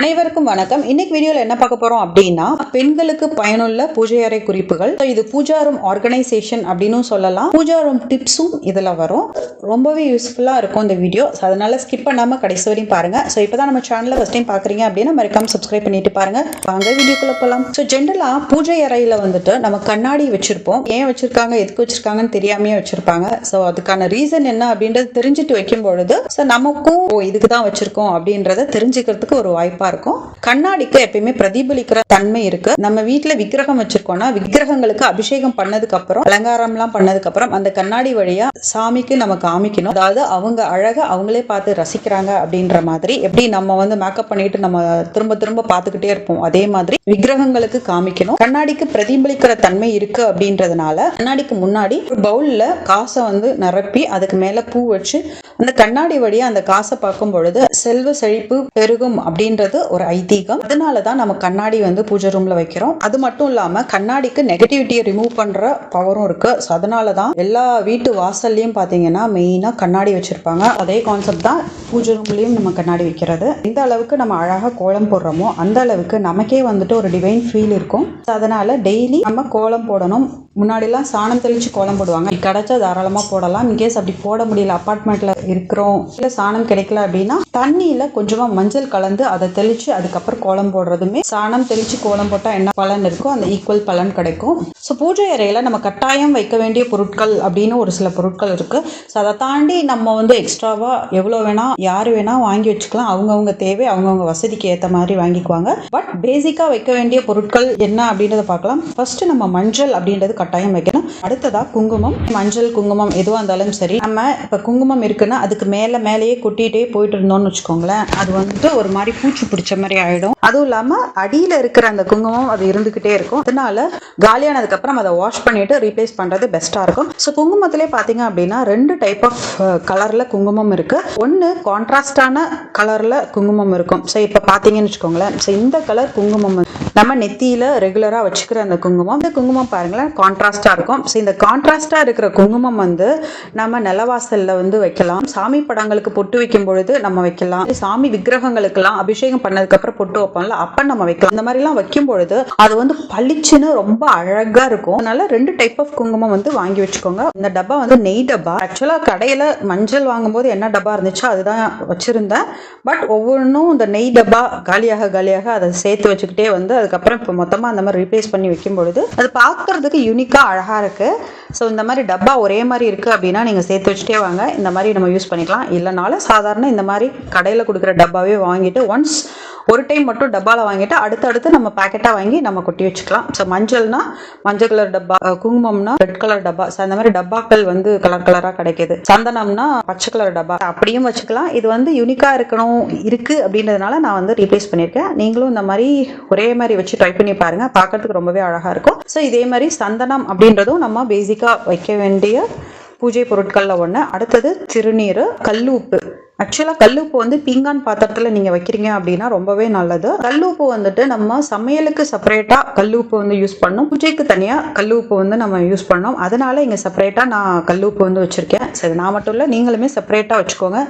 அனைவருக்கும் வணக்கம். இன்னைக்கு வீடியோல என்ன பார்க்க போறோம் அப்படின்னா பெண்களுக்கு பயனுள்ள பூஜை அறை குறிப்புகள். இது பூஜா ரூம் ஆர்கனைசேஷன் அப்படின்னு சொல்லலாம். பூஜா ரூம் டிப்ஸும் இதுல வரும். ரொம்பவே யூஸ்ஃபுல்லா இருக்கும் இந்த வீடியோ. அதனால ஸ்கிப் பண்ணாம கடைசி வரையும் பாருங்க. ஸோ இப்பதான் நம்ம சேனலில் ஃபர்ஸ்ட் டைம் பாக்குறீங்க அப்படின்னா மறக்காம சப்ஸ்கிரைப் பண்ணிட்டு பாருங்க. வாங்க வீடியோக்குள்ள போலாம். ஸோ ஜென்ரலா பூஜை அறையில வந்துட்டு நம்ம கண்ணாடி வச்சிருப்போம். ஏன் வச்சிருக்காங்க? எதுக்கு வச்சிருக்காங்கன்னு தெரியாமையே வச்சிருப்பாங்க. ஸோ அதுக்கான ரீசன் என்ன அப்படின்றது தெரிஞ்சுட்டு வைக்கும் பொழுது ஸோ நமக்கும் ஓ இதுக்கு தான் வச்சிருக்கோம் அப்படின்றத தெரிஞ்சுக்கிறதுக்கு ஒரு வாய்ப்பா இருக்கும். கண்ணாடிக்கு எப்பயுமே பிரதிபலிக்கிற தன்மை இருக்கு. நம்ம வீட்டுல விக்கிரகம் வச்சிருக்கோம்னா விக்கிரகங்களுக்கு அபிஷேகம் பண்ணதுக்கு அப்புறம் அலங்காரம்லாம் பண்ணதுக்கு அப்புறம் அந்த கண்ணாடி வழியா சாமிக்கு நம்ம காமிக்கணும். அதாவது அவங்க அழக அவங்களே பார்த்து ரசிக்கிறாங்க அப்படின்ற மாதிரி. எப்படி நம்ம வந்து மேக்கப் பண்ணிட்டு நம்ம திரும்ப திரும்ப பார்த்துக்கிட்டே இருப்போம் அதே மாதிரி விக்கிரகங்களுக்கு காமிக்கணும். கண்ணாடிக்கு பிரதிபலிக்கிற தன்மை இருக்கு அப்படின்றதுனால கண்ணாடிக்கு முன்னாடி ஒரு பவுல்ல காசை வந்து நிரப்பி அதுக்கு மேல பூ வச்சு அந்த கண்ணாடி வழியா அந்த காசை பார்க்கும் பொழுது செல்வ செழிப்பு பெருகும் அப்படின்றது ஒரு ஐதீகம். அதனால தான் நம்ம கண்ணாடி வந்து பூஜை ரூம்ல வைக்கிறோம். அது மட்டும் இல்லாம கண்ணாடிக்கு நெகட்டிவிட்டியை ரிமூவ் பண்ற பவரும் இருக்கு. ஸோ அதனால தான் எல்லா வீட்டு வாசல்லையும் பாத்தீங்கன்னா மெயினா கண்ணாடி வச்சிருப்பாங்க. அதே கான்செப்ட் தான் பூஜை ரூம்லயும் நம்ம கண்ணாடி வைக்கிறது. எந்த அளவுக்கு நம்ம அழகா கோலம் போடுறோமோ அந்த அளவுக்கு நமக்கே வந்துட்டு ஒரு டிவைன் ஃபீல் இருக்கும். அதனால டெய்லி நம்ம கோலம் போடணும். முன்னாடிலாம் சாணம் தெளித்து கோலம் போடுவாங்க. கிடச்சா தாராளமாக போடலாம். இன்கேஸ் அப்படி போட முடியல அப்பார்ட்மெண்ட்டில் இருக்கிறோம். இல்லை சாணம் கிடைக்கல அப்படின்னா தண்ணியில் கொஞ்சமாக மஞ்சள் கலந்து அதை தெளித்து அதுக்கப்புறம் கோலம் போடுறதுமே சாணம் தெளித்து கோலம் போட்டால் என்ன பலன் இருக்கோ அந்த ஈக்குவல் பலன் கிடைக்கும். ஸோ பூஜை அறையில் நம்ம கட்டாயம் வைக்க வேண்டிய பொருட்கள் அப்படின்னு ஒரு சில பொருட்கள் இருக்குது ஸோ அதை தாண்டி நம்ம வந்து எக்ஸ்ட்ராவாக எவ்வளோ வேணால் யார் வேணால் வாங்கி வச்சுக்கலாம். அவங்கவுங்க தேவை அவங்கவுங்க வசதிக்கு ஏற்ற மாதிரி வாங்கிக்குவாங்க. பட் பேசிக்காக வைக்க வேண்டிய பொருட்கள் என்ன அப்படின்றத பார்க்கலாம். ஃபஸ்ட்டு நம்ம மஞ்சள் அப்படின்றது கட்டாயம் வைக்கணும். அடுத்ததாக குங்குமம். மஞ்சள் குங்குமம் எதுவாக இருந்தாலும் சரி நம்ம இப்போ குங்குமம் இருக்குன்னா அதுக்கு மேலே மேலேயே கொட்டிகிட்டே போயிட்டு இருந்தோம்னு வச்சுக்கோங்களேன். அது வந்துட்டு ஒரு மாதிரி பூச்சி பிடிச்ச மாதிரி ஆயிடும். அதுவும் இல்லாமல் அடியில் இருக்கிற அந்த குங்குமம் அது இருந்துக்கிட்டே இருக்கும். அதனால காலியானதுக்கு அப்புறம் அதை வாஷ் பண்ணிட்டு ரீப்ளேஸ் பண்ணுறது பெஸ்ட்டாக இருக்கும். ஸோ குங்குமத்திலே பார்த்தீங்க அப்படின்னா ரெண்டு டைப் ஆஃப் கலரில் குங்குமம் இருக்கு. ஒன்று கான்ட்ராஸ்டான கலரில் குங்குமம் இருக்கும். ஸோ இப்போ பார்த்தீங்கன்னு வச்சுக்கோங்களேன். ஸோ இந்த கலர் குங்குமம் நம்ம நெத்தியில் ரெகுலராக வச்சுக்கிற அந்த குங்குமம். இந்த குங்குமம் பாருங்களேன் கான்ட்ராஸ்டாக இருக்கும். ஸோ இந்த கான்ட்ராஸ்டாக இருக்கிற குங்குமம் வந்து நம்ம நிலவாசலில் வந்து வைக்கலாம். சாமி படங்களுக்கு பொட்டு வைக்கும் பொழுது நம்ம வைக்கலாம். சாமி விக்கிரகங்களுக்கெல்லாம் அபிஷேகம் பண்ணதுக்கப்புறம் பொட்டு வைப்போம்ல அப்போ நம்ம வைக்கலாம். இந்த மாதிரிலாம் வைக்கும் பொழுது அது வந்து பளிச்சுன்னு ரொம்ப அழகாக இருக்கும். அதனால ரெண்டு டைப் ஆஃப் குங்குமம் வந்து வாங்கி வச்சுக்கோங்க. இந்த டப்பா வந்து நெய் டப்பா. ஆக்சுவலாக கடையில் மஞ்சள் வாங்கும்போது என்ன டப்பா இருந்துச்சோ அதுதான் வச்சுருந்தேன். பட் ஒவ்வொன்றும் இந்த நெய் டப்பா காலியாக காலியாக அதை சேர்த்து வச்சுக்கிட்டே வந்து அதுக்கப்புறம் இப்போ மொத்தமாக அந்த மாதிரி ரீப்ளேஸ் பண்ணி வைக்கும் பொழுது அது பார்க்குறதுக்கு யூனிக்காக அழகாக இருக்குது ஸோ இந்த மாதிரி டப்பா ஒரே மாதிரி இருக்குது அப்படின்னா நீங்கள் சேர்த்து வச்சுட்டே வாங்க. இந்த மாதிரி நம்ம யூஸ் பண்ணிக்கலாம். இல்லைனாலும் சாதாரண இந்த மாதிரி கடையில் கொடுக்குற டப்பாவே வாங்கிட்டு ஒன்ஸ் ஒரு டைம் மட்டும் டப்பாவில் வாங்கிட்டு அடுத்தடுத்து நம்ம பேக்கெட்டாக வாங்கி நம்ம கொட்டி வச்சுக்கலாம். ஸோ மஞ்சள்னா மஞ்சள் கலர் டப்பா குங்குமம்னா ரெட் கலர் டப்பா. ஸோ அந்த மாதிரி டப்பாக்கள் வந்து கலர் கலராக கிடைக்குது. சந்தனம்னா பச்சை கலர் டப்பா. அப்படியும் வச்சுக்கலாம். இது வந்து யூனிக்காக இருக்கணும் இருக்கு அப்படின்றதுனால நான் வந்து ரீப்ளேஸ் பண்ணியிருக்கேன். நீங்களும் இந்த மாதிரி ஒரே மாதிரி வச்சு ட்ரை பண்ணி பாருங்க. பார்க்கறதுக்கு ரொம்பவே அழகாக இருக்கும். ஸோ இதே மாதிரி சந்தனம் அப்படின்றதும் நம்ம பேசிக்காக வைக்க வேண்டிய பூஜை பொருட்களில் ஒன்று அடுத்தது திருநீர் உப்பு. ஆக்சுவலாக கல்லுப்பு வந்து பீங்கான் பாத்திரத்தில் நீங்கள் வைக்கிறீங்க அப்படின்னா ரொம்பவே நல்லது. கல்லுப்பு வந்துட்டு நம்ம சமையலுக்கு செப்பரேட்டாக கல்லுப்பு வந்து யூஸ் பண்ணோம். பூஜைக்கு தனியாக கல்லுப்பு வந்து நம்ம யூஸ் பண்ணோம். அதனால இங்கே செப்பரேட்டாக நான் கல்லுப்பு வந்து வச்சுருக்கேன். சரி நான் மட்டும் இல்லை நீங்களுமே செப்பரேட்டாக வச்சுக்கோங்க.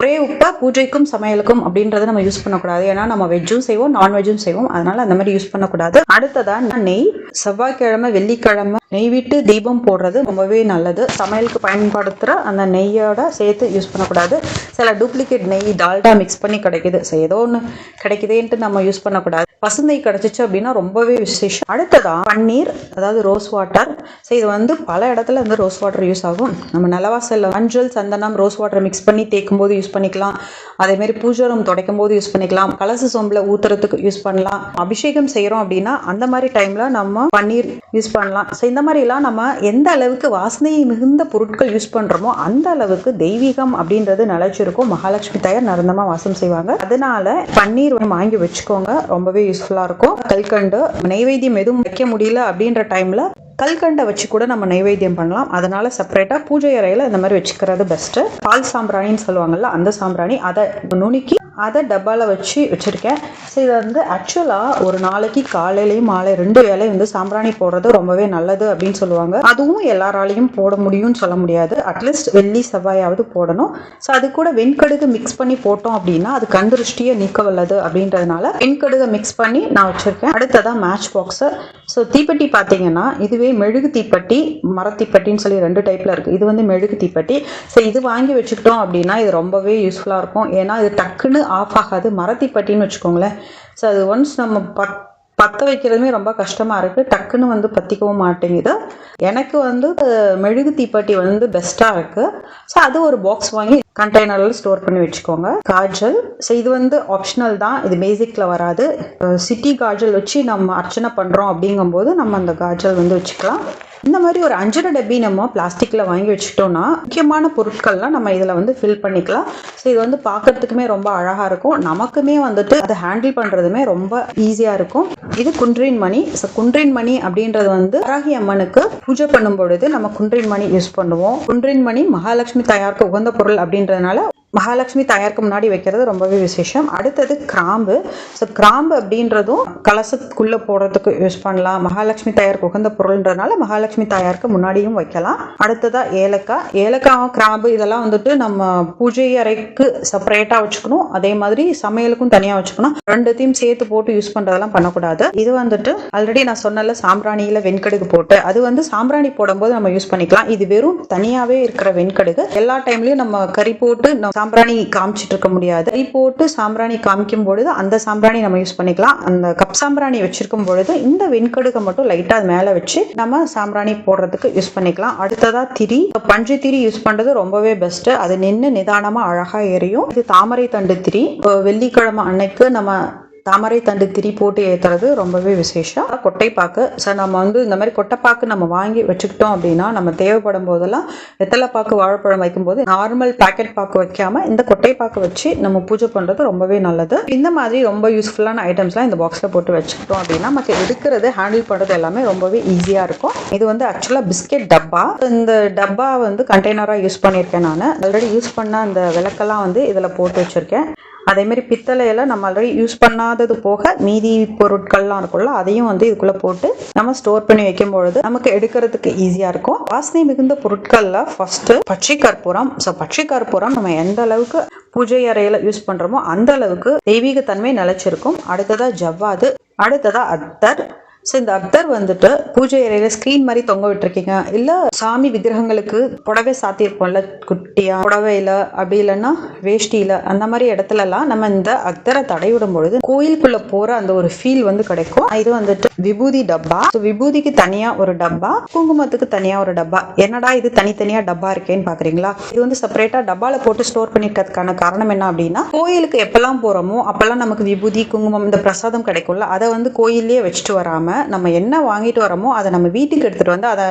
ஒரே உப்பாக பூஜைக்கும் சமையலுக்கும் அப்படின்றத நம்ம யூஸ் பண்ணக்கூடாது. ஏன்னா நம்ம வெஜ்ஜும் செய்வோம் நான்வெஜ்ஜும் செய்வோம். அதனால அந்த மாதிரி யூஸ் பண்ணக்கூடாது. அடுத்ததான் நெய். செவ்வாய்க்கிழமை வெள்ளிக்கிழமை நெய் விட்டு தீபம் போடுறது ரொம்பவே நல்லது. சமையலுக்கு பயன்படுத்துகிற அந்த நெய்யோட சேர்த்து யூஸ் பண்ணக்கூடாது. சில டூப்ளிகேட் நெய் டால்டா மிக்ஸ் பண்ணி கிடைக்குது. ஸோ ஏதோ ஒன்று கிடைக்குதேன்ட்டு நம்ம யூஸ் பண்ணக்கூடாது. பசுந்தை கிடச்சிச்சு அப்படின்னா ரொம்பவே விசேஷம். அடுத்ததா பன்னீர் அதாவது ரோஸ் வாட்டர் ஸோ இது வந்து பல இடத்துல வந்து ரோஸ் வாட்டர் யூஸ் ஆகும். நம்ம நிலவாசல்ல மஞ்சள் சந்தனம் ரோஸ் வாட்டர் மிக்ஸ் பண்ணி தேய்க்கும் போது யூஸ் பண்ணிக்கலாம். அதேமாரி மாதிரி பூஜை ரூம் துடைக்கும் போது யூஸ் பண்ணிக்கலாம். கலசு சோம்பில் ஊத்துறதுக்கு யூஸ் பண்ணலாம். அபிஷேகம் செய்கிறோம் அப்படின்னா அந்த மாதிரி டைமில் நம்ம பன்னீர் யூஸ் பண்ணலாம். ஸோ இந்த மாதிரிலாம் நம்ம எந்த அளவுக்கு வாசனையை மிகுந்த பொருட்கள் யூஸ் பண்ணுறோமோ அந்த அளவுக்கு தெய்வீகம் அப்படின்றது நிலச்சிருக்கும். மகாலட்சுமி தாயார் நிரந்தரமா வாசம் செய்வாங்க. அதனால பன்னீர் வாங்கி வச்சுக்கோங்க. ரொம்பவே யூஸ்ஃபுல்லாக இருக்கும். கல்கண்டு நைவேத்தியம் எதுவும் வைக்க முடியல அப்படின்ற டைம்ல கல்கண்டை வச்சு கூட நம்ம நைவேத்தியம் பண்ணலாம். அதனால செப்பரேட்டாக பூஜை அறையில் இந்த மாதிரி வச்சுக்கிறது பெஸ்ட்டு பால் சாம்பிராணின்னு சொல்லுவாங்கல்ல அந்த சாம்பிராணி அதை நுணுக்கி அதை டப்பாவில் வச்சு வச்சுருக்கேன். ஸோ இது வந்து ஆக்சுவலாக ஒரு நாளைக்கு காலையிலையும் மாலை ரெண்டு வேளையும் வந்து சாம்பிராணி போடுறது ரொம்பவே நல்லது அப்படின்னு சொல்லுவாங்க. அதுவும் எல்லாராலையும் போட முடியும்னு சொல்ல முடியாது. அட்லீஸ்ட் வெள்ளி செவ்வாயாவது போடணும். ஸோ அது கூட வெண்கடுகு மிக்ஸ் பண்ணி போட்டோம் அப்படின்னா அது கந்திருஷ்டியை நீக்க வல்லது அப்படின்றதுனால வெண்கடுகை மிக்ஸ் பண்ணி நான் வச்சுருக்கேன். அடுத்ததான் மேட்ச் பாக்ஸு ஸோ தீப்பெட்டி பார்த்தீங்கன்னா இதுவே மெழுகு தீப்பெட்டி மரத்தீப்பெட்டின்னு சொல்லி ரெண்டு டைப்பில் இருக்குது இது வந்து மெழுகு தீப்பெட்டி. ஸோ இது வாங்கி வச்சுக்கிட்டோம் அப்படின்னா இது ரொம்பவே யூஸ்ஃபுல்லாக இருக்கும். ஏன்னா இது டக்குன்னு ஆஃப் ஆகாது. மரத்தீப்பெட்டின்னு வச்சுக்கோங்களேன். ஸோ அது ஒன்ஸ் நம்ம பத் பற்ற வைக்கிறதுமே ரொம்ப கஷ்டமாக இருக்குது டக்குன்னு வந்து பற்றிக்கவும் மாட்டேங்குது. எனக்கு வந்து மெழுகு தீப்பெட்டி வந்து பெஸ்ட்டாக இருக்குது ஸோ அது ஒரு பாக்ஸ் வாங்கி கண்டெய்னரில் ஸ்டோர் பண்ணி வச்சுக்கோங்க. காஜல். ஸோ இது வந்து ஆப்ஷனல் தான். இது பேசிக்கில் வராது. சிட்டி காஜல் வச்சு நம்ம அர்ச்சனை பண்ணுறோம் அப்படிங்கும்போது நம்ம அந்த காஜல் வந்து வச்சுக்கலாம். இந்த மாதிரி ஒரு அஞ்சரை டப்பி நம்ம பிளாஸ்டிக்கில் வாங்கி வச்சுட்டோம்னா முக்கியமான பொருட்கள்லாம் நம்ம இதில் வந்து ஃபில் பண்ணிக்கலாம். ஸோ இது வந்து பார்க்கறதுக்குமே ரொம்ப அழகாக இருக்கும். நமக்குமே வந்துட்டு அதை ஹேண்டில் பண்ணுறதுமே ரொம்ப ஈஸியாக இருக்கும். இது குன்றின் மணி. ஸோ குன்றின் மணி அப்படின்றது வந்து வராகி அம்மனுக்கு பூஜை பண்ணும் பொழுது நம்ம குன்றின் மணி யூஸ் பண்ணுவோம். குன்றின் மணி மகாலட்சுமி தயாருக்கு உகந்த பொருள் அப்படின்றதுனால மகாலட்சுமி தயாருக்கு முன்னாடி வைக்கிறது ரொம்பவே விசேஷம். அடுத்தது கிராம்பு. ஸோ கிராம்பு அப்படின்றதும் கலசத்துக்குள்ளே போடுறதுக்கு யூஸ் பண்ணலாம். மகாலட்சுமி தயாருக்கு உகந்த பொருள்ன்றதுனால மகாலட்சுமி தயாருக்கு முன்னாடியும் வைக்கலாம். அடுத்ததாக ஏலக்காய். ஏலக்காய் கிராம்பு இதெல்லாம் வந்துட்டு நம்ம பூஜை அறைக்கு செப்பரேட்டாக வச்சுக்கணும். அதே மாதிரி சமையலுக்கும் தனியாக வச்சுக்கணும். ரெண்டுத்தையும் சேர்த்து போட்டு யூஸ் பண்ணுறதெல்லாம் பண்ணக்கூடாது. இது வந்துட்டு ஆல்ரெடி நான் சொன்னல சாம்பிராணியில் வெண்கடுகு போட்டு. அது வந்து சாம்பிராணி போடும்போது நம்ம யூஸ் பண்ணிக்கலாம். இது வெறும் தனியாகவே இருக்கிற வெண்கடுகு. எல்லா டைம்லையும் நம்ம கறி போட்டு நம்ம சாம்பிராணி காமிச்சிட்டு இருக்க முடியாது. கை போட்டு சாம்பிராணி காமிக்கும் பொழுது அந்த சாம்பிராணி நம்ம யூஸ் பண்ணிக்கலாம். அந்த கப் சாம்பிராணி வச்சிருக்கும் பொழுது இந்த வெண்கடுகை மட்டும் லைட்டாக மேலே வச்சு நம்ம சாம்பிராணி போடுறதுக்கு யூஸ் பண்ணிக்கலாம். அடுத்ததா திரி. பஞ்சு திரி யூஸ் பண்ணுறது ரொம்பவே பெஸ்ட் அது நின்று நிதானமாக அழகாக எரியும். இது தாமரை தண்டு திரி. வெள்ளிக்கிழமை அன்னைக்கு நம்ம தாமரை தண்டு திரி போட்டு ஏற்றுறது ரொம்பவே விசேஷம். கொட்டைப்பாக்கு. சார் நம்ம வந்து இந்த மாதிரி கொட்டைப்பாக்கு நம்ம வாங்கி வச்சுக்கிட்டோம் அப்படின்னா நம்ம தேவைப்படும் போதெல்லாம் வெத்தலைப்பாக்கு வாழைப்பழம் வைக்கும்போது நார்மல் பேக்கெட் பாக்கு வைக்காம இந்த கொட்டைப்பாக்கு வச்சு நம்ம பூஜை பண்ணுறது ரொம்பவே நல்லது. இந்த மாதிரி ரொம்ப யூஸ்ஃபுல்லான ஐட்டம்ஸ்லாம் இந்த பாக்ஸில் போட்டு வச்சுக்கிட்டோம் அப்படின்னா நமக்கு எடுக்கிறது ஹேண்டில் பண்ணுறது எல்லாமே ரொம்பவே ஈஸியாக இருக்கும். இது வந்து ஆக்சுவலாக பிஸ்கெட் டப்பா. இந்த டப்பா வந்து கண்டெய்னராக யூஸ் பண்ணியிருக்கேன் நான். ஆல்ரெடி யூஸ் பண்ண அந்த விளக்கெல்லாம் வந்து இதில் போட்டு வச்சுருக்கேன். அதேமாரி பித்தளையில நம்ம ஆல்ரெடி யூஸ் பண்ணாதது போக மீதி பொருட்கள்லாம் இருக்கும்ல அதையும் வந்து இதுக்குள்ளே போட்டு நம்ம ஸ்டோர் பண்ணி வைக்கும் பொழுது நமக்கு எடுக்கிறதுக்கு ஈஸியாக இருக்கும். வாசனை மிகுந்த பொருட்களில் ஃபஸ்ட்டு பச்சை கற்பூரம் ஸோ பச்சை கற்பூரம் நம்ம எந்த அளவுக்கு பூஜை அறையில் யூஸ் பண்ணுறோமோ அந்த அளவுக்கு தெய்வீகத்தன்மை நிலச்சிருக்கும். நிலைச்சிருக்கும் ஜவ்வாது அடுத்ததாக அத்தர் ஸோ இந்த அக்தர் வந்துட்டு பூஜை அறையில ஸ்க்ரீன் மாதிரி தொங்க விட்டுருக்கீங்க. இல்லை சாமி விக்கிரகங்களுக்கு புடவை சாத்தியிருப்போம்ல குட்டியா? புடவையில அப்படி இல்லைன்னா வேஷ்டியில அந்த மாதிரி இடத்துலலாம் நம்ம இந்த அக்தரை தடைவிடும் பொழுது கோயிலுக்குள்ள போற அந்த ஒரு ஃபீல் வந்து கிடைக்கும். இது வந்துட்டு விபூதி டப்பா. ஸோ விபூதிக்கு தனியா ஒரு டப்பா குங்குமத்துக்கு தனியா ஒரு டப்பா. என்னடா இது தனித்தனியா டப்பா இருக்கேன்னு பாக்குறீங்களா? இது வந்து செப்பரேட்டா டப்பால போட்டு ஸ்டோர் பண்ணிருக்கிறதுக்கான காரணம் என்ன அப்படின்னா கோயிலுக்கு எப்பெல்லாம் போறோமோ அப்பெல்லாம் நமக்கு விபூதி குங்குமம் இந்த பிரசாதம் கிடைக்கும்ல அதை வந்து கோயிலே வச்சுட்டு வராம நம்ம என்ன வாங்கிட்டு வரோமோ அதை நம்ம வீட்டுக்கு எடுத்துட்டு வந்து அதை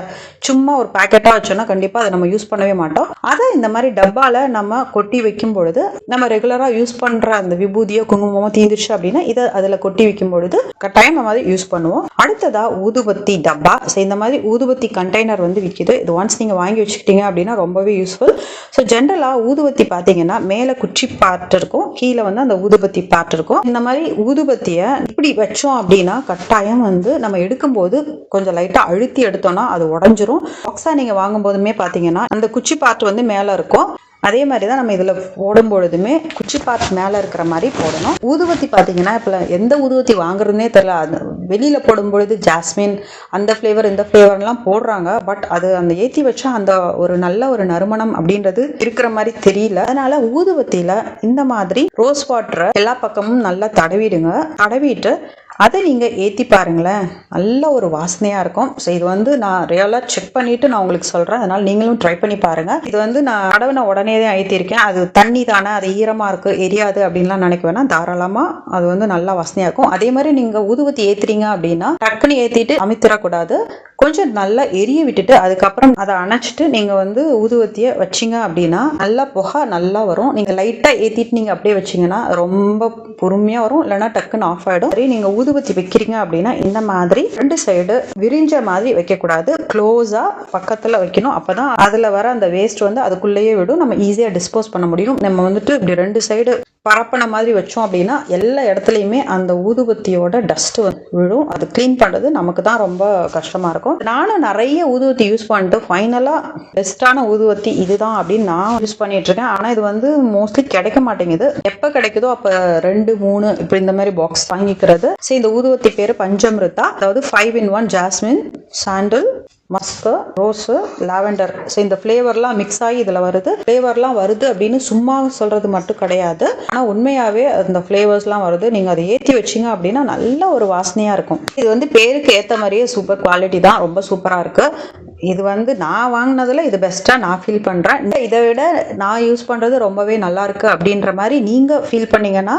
சும்மா ஒரு பேக்கெட்டாக வச்சோம்னா கண்டிப்பாக அதை நம்ம யூஸ் பண்ணவே மாட்டோம். அதை இந்த மாதிரி டப்பால நம்ம கொட்டி வைக்கும் பொழுது நம்ம ரெகுலராக யூஸ் பண்ணுற அந்த விபூதியோ குங்குமமோ தீந்துருச்சு அப்படின்னா இதை அதில் கொட்டி வைக்கும் பொழுது கட்டாயம் நம்ம அதை யூஸ் பண்ணுவோம். அடுத்ததா ஊதுபத்தி டப்பா. ஸோ இந்த மாதிரி ஊதுபத்தி கண்டெய்னர் வந்து விற்கிது இது ஒன்ஸ் நீங்கள் வாங்கி வச்சுக்கிட்டீங்க அப்படின்னா ரொம்பவே யூஸ்ஃபுல் ஸோ ஜென்ரலாக ஊதுபத்தி பார்த்தீங்கன்னா மேலே குச்சி பார்ட் இருக்கும். கீழே வந்து அந்த ஊதுபத்தி பார்ட் இருக்கும். இந்த மாதிரி ஊதுபத்தியை இப்படி வச்சோம் அப்படின்னா கட்டாயம் வந்து நம்ம எடுக்கும்போது கொஞ்சம் லைட்டாக அழுத்தி எடுத்தோம்னா அது உடஞ்சிரும். பாக்ஸாக நீங்கள் வாங்கும்போதுமே பார்த்தீங்கன்னா அந்த குச்சி பார்ட் வந்து மேலே இருக்கும். அதே மாதிரி தான் நம்ம இதில் போடும் பொழுதுமே குச்சி பார்ட் மேலே இருக்கிற மாதிரி போடணும். ஊதுவத்தி பார்த்தீங்கன்னா இப்போ எந்த ஊதுவத்தி வாங்குறதுனே தெரியல. அது வெளியில் போடும் பொழுது ஜாஸ்மின் அந்த ஃப்ளேவர் இந்த ஃப்ளேவர்லாம் போடுறாங்க. பட் அது அந்த ஏற்றி வச்சா அந்த ஒரு நல்ல ஒரு நறுமணம் அப்படின்றது இருக்கிற மாதிரி தெரியல. அதனால ஊதுவத்தியில் இந்த மாதிரி ரோஸ் வாட்டரை எல்லா பக்கமும் நல்லா தடவிடுங்க. தடவிட்டு அதை நீங்கள் ஏற்றி பாருங்களேன். நல்ல ஒரு வாசனையாக இருக்கும். ஸோ இது வந்து நான் ரியலாக செக் பண்ணிவிட்டு நான் உங்களுக்கு சொல்கிறேன் அதனால் நீங்களும் ட்ரை பண்ணி பாருங்கள் இது வந்து நான் கடவுனை உடனே தான் ஏற்றிருக்கேன் அது தண்ணி தானே அது ஈரமாக இருக்குது எரியாது அப்படின்லாம் நினைக்க வேணாம். தாராளமாக அது வந்து நல்லா வாசனையாக இருக்கும். அதே மாதிரி நீங்கள் ஊதுபத்தி ஏற்றுறீங்க அப்படின்னா டக்குன்னு ஏற்றிட்டு அமித்திடக்கூடாது. கொஞ்சம் நல்லா எரிய விட்டுட்டு அதுக்கப்புறம் அதை அணைச்சிட்டு நீங்கள் வந்து ஊதுவத்தியை வச்சிங்க அப்படின்னா நல்லா புகை நல்லா வரும். நீங்கள் லைட்டாக ஏற்றிட்டு நீங்கள் அப்படியே வச்சிங்கன்னா ரொம்ப பொறுமையாக வரும். இல்லைன்னா டக்குன்னு ஆஃப் ஆகிடும் சரி நீங்கள் ஊதுபத்தி வைக்கிறீங்க அப்படின்னா இந்த மாதிரி ரெண்டு சைடு விரிஞ்ச மாதிரி வைக்கக்கூடாது. க்ளோஸாக பக்கத்தில் வைக்கணும். அப்போ தான் அதில் வர அந்த வேஸ்ட் வந்து அதுக்குள்ளேயே விடும். நம்ம ஈஸியாக டிஸ்போஸ் பண்ண முடியும். நம்ம வந்துட்டு இப்படி ரெண்டு சைடு பரப்பின மாதிரி வச்சோம் அப்படின்னா எல்லா இடத்துலையுமே அந்த ஊதுபத்தியோட டஸ்ட் விழும். அது க்ளீன் பண்ணுறது நமக்கு தான் ரொம்ப கஷ்டமாக இருக்கும். நானும் நிறைய ஊதுவத்தி யூஸ் பண்ணிட்டு ஃபைனலாக பெஸ்ட்டான ஊதுவத்தி இதுதான் அப்படின்னு நான் யூஸ் பண்ணிட்டு இருக்கேன். ஆனால் இது வந்து மோஸ்ட்லி கிடைக்க மாட்டேங்குது. எப்போ கிடைக்குதோ அப்போ ரெண்டு மூணு இப்படி இந்த மாதிரி பாக்ஸ் வாங்கிக்கிறது. சரி இந்த ஊதுவத்தி பேர் பஞ்சமிருத்தா அதாவது five in one jasmine sandal musk rose lavender so இந்த ஃப்ளேவர்லாம் மிக்ஸ் ஆகி இதில் வருது. ஃப்ளேவர்லாம் வருது அப்படின்னு சும்மா சொல்கிறது மட்டும் கிடையாது. ஆனால் உண்மையாகவே அந்த ஃப்ளேவர்ஸ்லாம் வருது. நீங்கள் அதை ஏற்றி வச்சிங்க அப்படின்னா நல்ல ஒரு வாசனையாக இருக்கும். இது வந்து பேருக்கு ஏற்ற மாதிரியே சூப்பர் குவாலிட்டி தான். ரொம்ப சூப்பராக இருக்குது இது வந்து நான் வாங்கினதில் இது பெஸ்ட்டாக நான் ஃபீல் பண்ணுறேன் இதை விட நான் யூஸ் பண்ணுறது ரொம்பவே நல்லாயிருக்கு அப்படின்ற மாதிரி நீங்கள் ஃபீல் பண்ணீங்கன்னா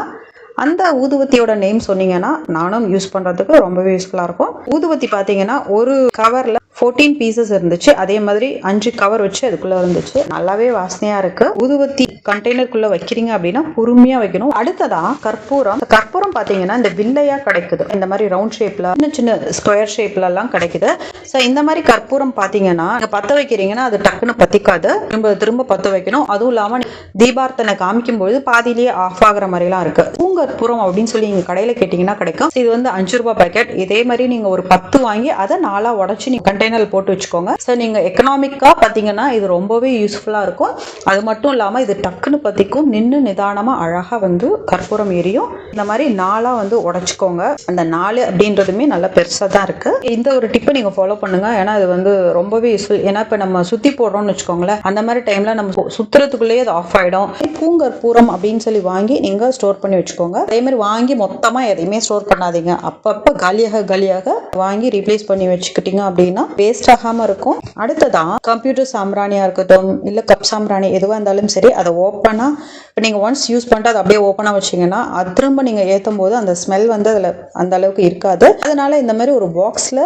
அந்த ஊதுவத்தியோட நேம் சொன்னீங்கன்னா நானும் யூஸ் பண்ணுறதுக்கு ரொம்பவே யூஸ்ஃபுல்லாக இருக்கும். ஊதுவத்தி பார்த்தீங்கன்னா ஒரு கவரில் ஃபோர்டீன் பீசஸ் இருந்துச்சு. அதே மாதிரி அஞ்சு கவர் வச்சு அதுக்குள்ளே இருந்துச்சு. நல்லாவே வாசனையாக இருக்குது ஊதுபத்தி கண்டெய்னருக்குள்ளே வைக்கிறீங்க அப்படின்னா பொறுமையாக வைக்கணும். அடுத்ததா கற்பூரம். கற்பூரம் பார்த்தீங்கன்னா இந்த வில்லையாக கிடைக்குது. இந்த மாதிரி ரவுண்ட் ஷேப்பில் சின்ன சின்ன ஸ்கொயர் ஷேப்லலாம் கிடைக்குது. ஸோ இந்த மாதிரி கற்பூரம் பார்த்தீங்கன்னா நீங்கள் பற்ற வைக்கிறீங்கன்னா அது டக்குன்னு பற்றிக்காது திரும்ப திரும்ப பற்ற வைக்கணும். அதுவும் இல்லாமல் தீபார்த்தனை காமிக்கும்போது பாதியிலேயே ஆஃப் ஆகுற மாதிரிலாம் இருக்குது பூங்கற்பூரம் அப்படின்னு சொல்லி நீங்கள் கடையில் கேட்டிங்கன்னா கிடைக்கும். இது வந்து அஞ்சு ரூபாய் பேக்கெட் இதே மாதிரி நீங்கள் ஒரு பத்து வாங்கி அதை நாளாக உடச்சி நீங்கள் கண்டெய்னர் போட்டு வச்சுக்கோங்க. ஸோ நீங்கள் எக்கனாமிக்காக பார்த்தீங்கன்னா இது ரொம்பவே யூஸ்ஃபுல்லாக இருக்கும். அது மட்டும் இல்லாமல் இது டக்குன்னு பற்றிக்கும் நின்று நிதானமாக அழகாக வந்து கற்பூரம் எரியும். இந்த மாதிரி நாளாக வந்து உடச்சிக்கோங்க. அந்த நாலு அப்படின்றதுமே நல்லா பெருசாக தான் இருக்குது இந்த ஒரு டிப்பை நீங்கள் ஃபாலோ பண்ணுங்கள் ஏன்னா இது வந்து ரொம்பவே யூஸ்ஃபுல் ஏன்னா இப்போ நம்ம சுற்றி போடுறோம்னு வச்சுக்கோங்களேன் அந்த மாதிரி டைமில் நம்ம சு- சுத்துறதுக்குள்ளேயே அது ஆஃப் ஆகிடும் பூங்கற்பூரம் அப்படின்னு சொல்லி வாங்கி நீங்கள் ஸ்டோர் பண்ணி வச்சுக்கோங்க. அதே மாதிரி வாங்கி மொத்தமாக எதையுமே ஸ்டோர் பண்ணாதீங்க. அப்பப்போ காலியாக காலியாக வாங்கி ரீப்ளேஸ் பண்ணி வச்சுக்கிட்டீங்க அப்படின்னா வேஸ்ட் ஆகாமல் இருக்கும். அடுத்ததான் கம்ப்யூட்டர் சாம்பிராணியாக இருக்கட்டும் இல்லை கப் சாம்பிராணி எதுவாக இருந்தாலும் சரி அதை ஓப்பனாக இப்போ நீங்கள் ஒன்ஸ் யூஸ் பண்ணிட்டு அதை அப்படியே ஓப்பனாக வச்சிங்கன்னா அது திரும்ப நீங்கள் ஏற்றும் போது அந்த ஸ்மெல் வந்து அதில் அந்த அளவுக்கு இருக்காது. அதனால இந்த மாதிரி ஒரு பாக்ஸில்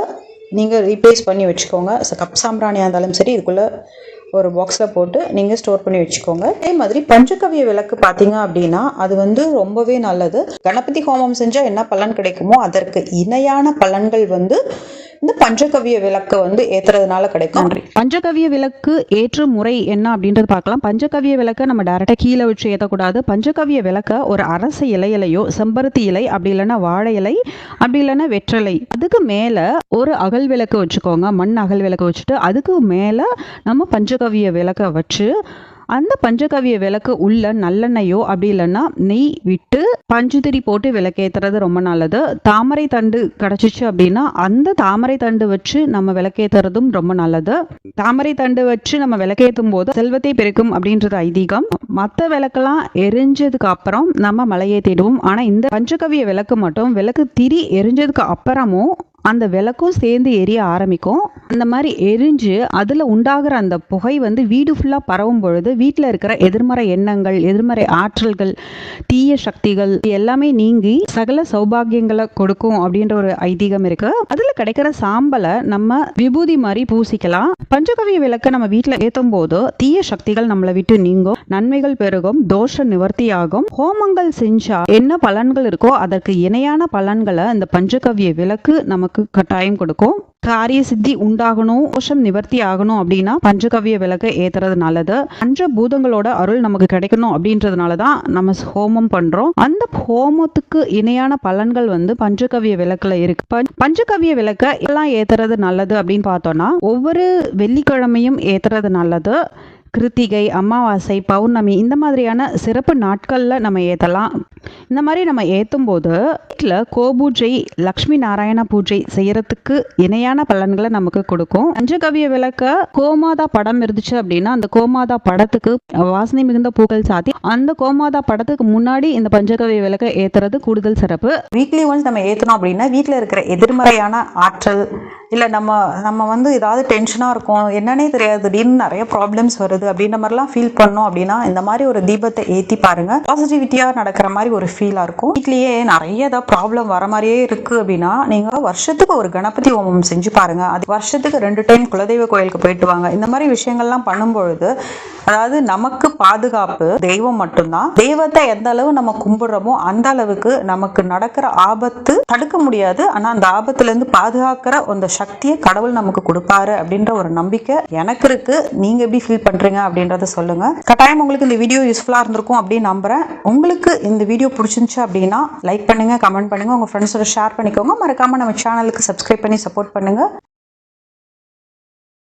நீங்கள் ரீப்ளேஸ் பண்ணி வச்சுக்கோங்க. கப் சாம்பிராணியாக இருந்தாலும் சரி இதுக்குள்ளே ஒரு பாக்ஸில் போட்டு நீங்கள் ஸ்டோர் பண்ணி வச்சுக்கோங்க. அதே மாதிரி பஞ்சகவிய விளக்கு பார்த்தீங்க அப்படின்னா அது வந்து ரொம்பவே நல்லது. கணபதி ஹோமம் செஞ்சால் என்ன பலன் கிடைக்குமோ அதற்கு இணையான பலன்கள் வந்து இந்த பஞ்சகவிய விளக்கு வந்து ஏத்துறதுனால கிடைக்கும். பஞ்சகவிய விளக்கு ஏற்று முறை என்ன அப்படின்றது பார்க்கலாம். பஞ்சகவிய விளக்க நம்ம டேரெக்டாக கீழே வச்சு ஏற்றக்கூடாது பஞ்சகவிய விளக்க ஒரு அரச இலையிலையோ செம்பருத்தி இலை அப்படி இல்லைன்னா வாழை இலை அப்படி இல்லைன்னா வெற்றிலை அதுக்கு மேலே ஒரு அகல் விளக்கு வச்சுக்கோங்க. மண் அகல் விளக்கு வச்சுட்டு அதுக்கு மேலே நம்ம பஞ்சகவிய விளக்கை வச்சு அந்த பஞ்சகவிய விளக்கு உள்ள நல்லெண்ணெயோ அப்படி இல்லைன்னா நெய் விட்டு பஞ்சுதிரி போட்டு விளக்கேத்துறது ரொம்ப நல்லது. தாமரை தண்டு கிடச்சிச்சு அப்படின்னா அந்த தாமரை தண்டு வச்சு நம்ம விளக்கேத்துறதும் ரொம்ப நல்லது. தாமரை தண்டு வச்சு நம்ம விளக்கேற்றும் போது செல்வத்தை பெருக்கும் அப்படின்றது ஐதீகம். மற்ற விளக்கெல்லாம் எரிஞ்சதுக்கு அப்புறம் நம்ம மலையேற்றிடுவோம் ஆனால் இந்த பஞ்சகவிய விளக்கு மட்டும் விளக்கு திரி எரிஞ்சதுக்கு அப்புறமும் அந்த விளக்கும் சேர்ந்து எரிய ஆரம்பிக்கும். அந்த மாதிரி எரிஞ்சு அதில் உண்டாகிற அந்த புகை வந்து வீடு ஃபுல்லாக பரவும் பொழுது வீட்டில் இருக்கிற எதிர்மறை எண்ணங்கள் எதிர்மறை ஆற்றல்கள் தீய சக்திகள் இது எல்லாமே நீங்கி சகல சௌபாகியங்களை கொடுக்கும் அப்படின்ற ஒரு ஐதீகம் இருக்கு. அதில் கிடைக்கிற சாம்பலை நம்ம விபூதி மாதிரி பூசிக்கலாம். பஞ்சகவிய விளக்கை நம்ம வீட்டில் ஏற்றும் போது தீய சக்திகள் நம்மளை விட்டு நீங்கும் நன்மைகள் பெருகும் தோஷ நிவர்த்தியாகும். ஹோமங்கள் செஞ்சா என்ன பலன்கள் இருக்கோ அதற்கு இணையான பலன்களை இந்த பஞ்சகவிய விளக்கு நமக்கு கட்டாயம் கொடுக்கும். காரிய சித்தி உண்டாகணும் கோஷம் நிவர்த்தி ஆகணும் அப்படின்னா பஞ்சகவிய விளக்க ஏத்துறது நல்லது. பஞ்ச பூதங்களோட அருள் நமக்கு கிடைக்கணும் அப்படின்றதுனால தான் நம்ம ஹோமம் பண்றோம். அந்த ஹோமத்துக்கு இணையான பலன்கள் வந்து பஞ்சகவிய விளக்குல இருக்கு. பஞ்சகவிய விளக்க எல்லாம் ஏத்துறது நல்லது அப்படின்னு பார்த்தோம்னா ஒவ்வொரு வெள்ளிக்கிழமையும் ஏத்துறது நல்லது. கிருத்திகை அமாவாசை பௌர்ணமி இந்த மாதிரியான சிறப்பு நாட்களில் நம்ம ஏற்றலாம் இந்த மாதிரி நம்ம ஏற்றும் போது வீட்டில் கோபூஜை லக்ஷ்மி நாராயண பூஜை செய்யறதுக்கு இணையான பலன்களை நமக்கு கொடுக்கும். பஞ்சகவிய விளக்க கோமாதா படம் இருந்துச்சு அப்படின்னா அந்த கோமாதா படத்துக்கு வாசனை மிகுந்த பூக்கள் சாத்தி அந்த கோமாதா படத்துக்கு முன்னாடி இந்த பஞ்சகவிய விளக்க ஏத்துறது கூடுதல் சிறப்பு. வீக்லி ஒன்ஸ் நம்ம ஏற்றணும் அப்படின்னா வீட்டில் இருக்கிற எதிர்மறையான ஆற்றல் இல்லை நம்ம நம்ம வந்து ஏதாவது டென்ஷனாக இருக்கும். என்னன்னே தெரியாது. திடீர்னு நிறைய ப்ராப்ளம்ஸ் வருது. அப்படின்ற மாதிரிலாம் ஃபீல் பண்ணோம் அப்படின்னா இந்த மாதிரி ஒரு தீபத்தை ஏற்றி பாருங்கள் பாசிட்டிவிட்டியாக நடக்கிற மாதிரி ஒரு ஃபீலாக இருக்கும். வீட்லேயே நிறைய ஏதாவது ப்ராப்ளம் வர மாதிரியே இருக்குது அப்படின்னா நீங்கள் வருஷத்துக்கு ஒரு கணபதி ஹோமம் செஞ்சு பாருங்கள் அது வருஷத்துக்கு ரெண்டு டைம் குலதெய்வ கோயிலுக்கு போயிட்டு வாங்க. இந்த மாதிரி விஷயங்கள்லாம் பண்ணும்பொழுது அதாவது நமக்கு பாதுகாப்பு தெய்வம் மட்டும்தான். தெய்வத்தை எந்த அளவு நம்ம கும்பிடுறோமோ அந்த அளவுக்கு நமக்கு நடக்கிற ஆபத்து தடுக்க முடியாது. ஆனா அந்த ஆபத்துல இருந்து பாதுகாக்கிற அந்த சக்தியை கடவுள் நமக்கு கொடுப்பாரு அப்படின்ற ஒரு நம்பிக்கை எனக்கு இருக்கு. நீங்க எப்படி ஃபீல் பண்றீங்க அப்படின்றத சொல்லுங்க. கட்டாயம் உங்களுக்கு இந்த வீடியோ யூஸ்ஃபுல்லா இருந்திருக்கும் அப்படின்னு நம்புறேன். உங்களுக்கு இந்த வீடியோ பிடிச்சிருந்துச்சு அப்படின்னா லைக் பண்ணுங்க கமெண்ட் பண்ணுங்க. உங்க ஃப்ரெண்ட்ஸோட ஷேர் பண்ணிக்கோங்க. மறக்காம நம்ம சேனலுக்கு சப்ஸ்கிரைப் பண்ணி சப்போர்ட் பண்ணுங்க.